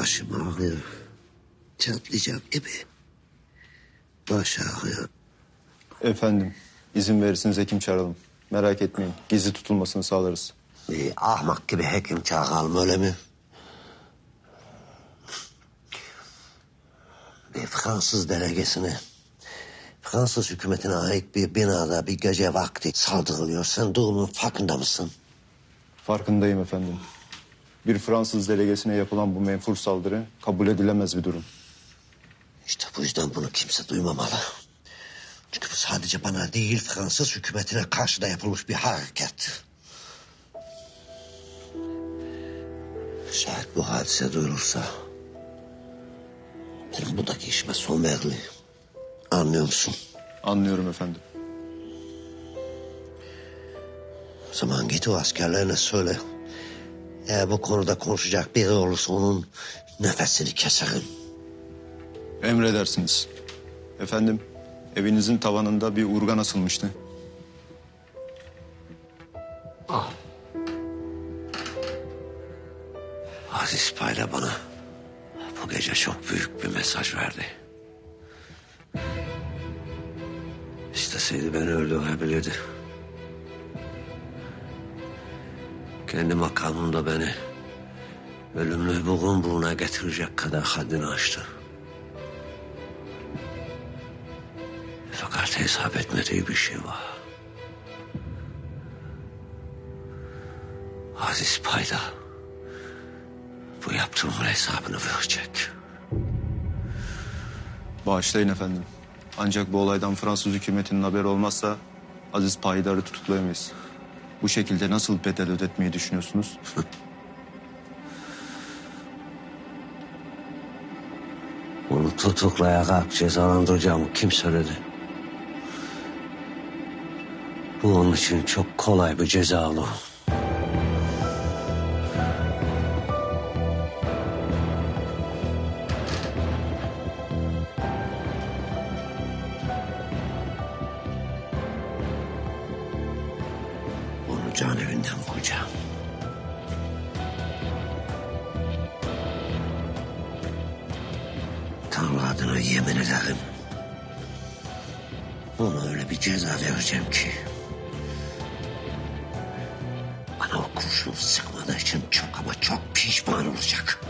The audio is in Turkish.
Başım ağrıyor. Çatlayacağım gibi. Baş ağrıyor. Efendim, izin verirseniz hekim çağıralım. Merak etmeyin, gizli tutulmasını sağlarız. Bir ahmak gibi hekim çağıralım öyle mi? Bir Fransız delegesine, Fransız hükümetine ait bir binada bir gece vakti saldırılıyor. Sen durumun farkında mısın? Farkındayım efendim. Bir Fransız delegesine yapılan bu menfur saldırı kabul edilemez bir durum. İşte bu yüzden bunu kimse duymamalı. Çünkü bu sadece bana değil Fransız hükümetine karşı da yapılmış bir hareket. Şayet bu hadise duyulursa... ...benim buradaki işime son verilir. Anlıyor musun? Anlıyorum efendim. O zaman git o askerlerine söyle. Eğer bu konuda konuşacak biri olursa onun nefesini keserim. Emredersiniz. Efendim, evinizin tavanında bir urgan asılmıştı. Aziz Payla bana bu gece çok büyük bir mesaj verdi. İsteseydi beni öldürebilirdi. Kendi makamında beni ölümlü burun buruna getirecek kadar haddini aştı. Fakat hesap etmediği bir şey var. Aziz Payda bu yaptığımın hesabını verecek. Bağışlayın efendim. Ancak bu olaydan Fransız hükümetinin haberi olmazsa Aziz Payidar'ı tutuklayamayız. Bu şekilde nasıl bedel ödetmeyi düşünüyorsunuz? Onu tutuklayarak cezalandıracağımı kim söyledi? Bu onun için çok kolay bir ceza olur. Can evinden koyacağım. Tanrı adına yemin ederim. Ona öyle bir ceza vereceğim ki. Bana o kurşunu sıkmadığı için çok ama çok pişman olacak.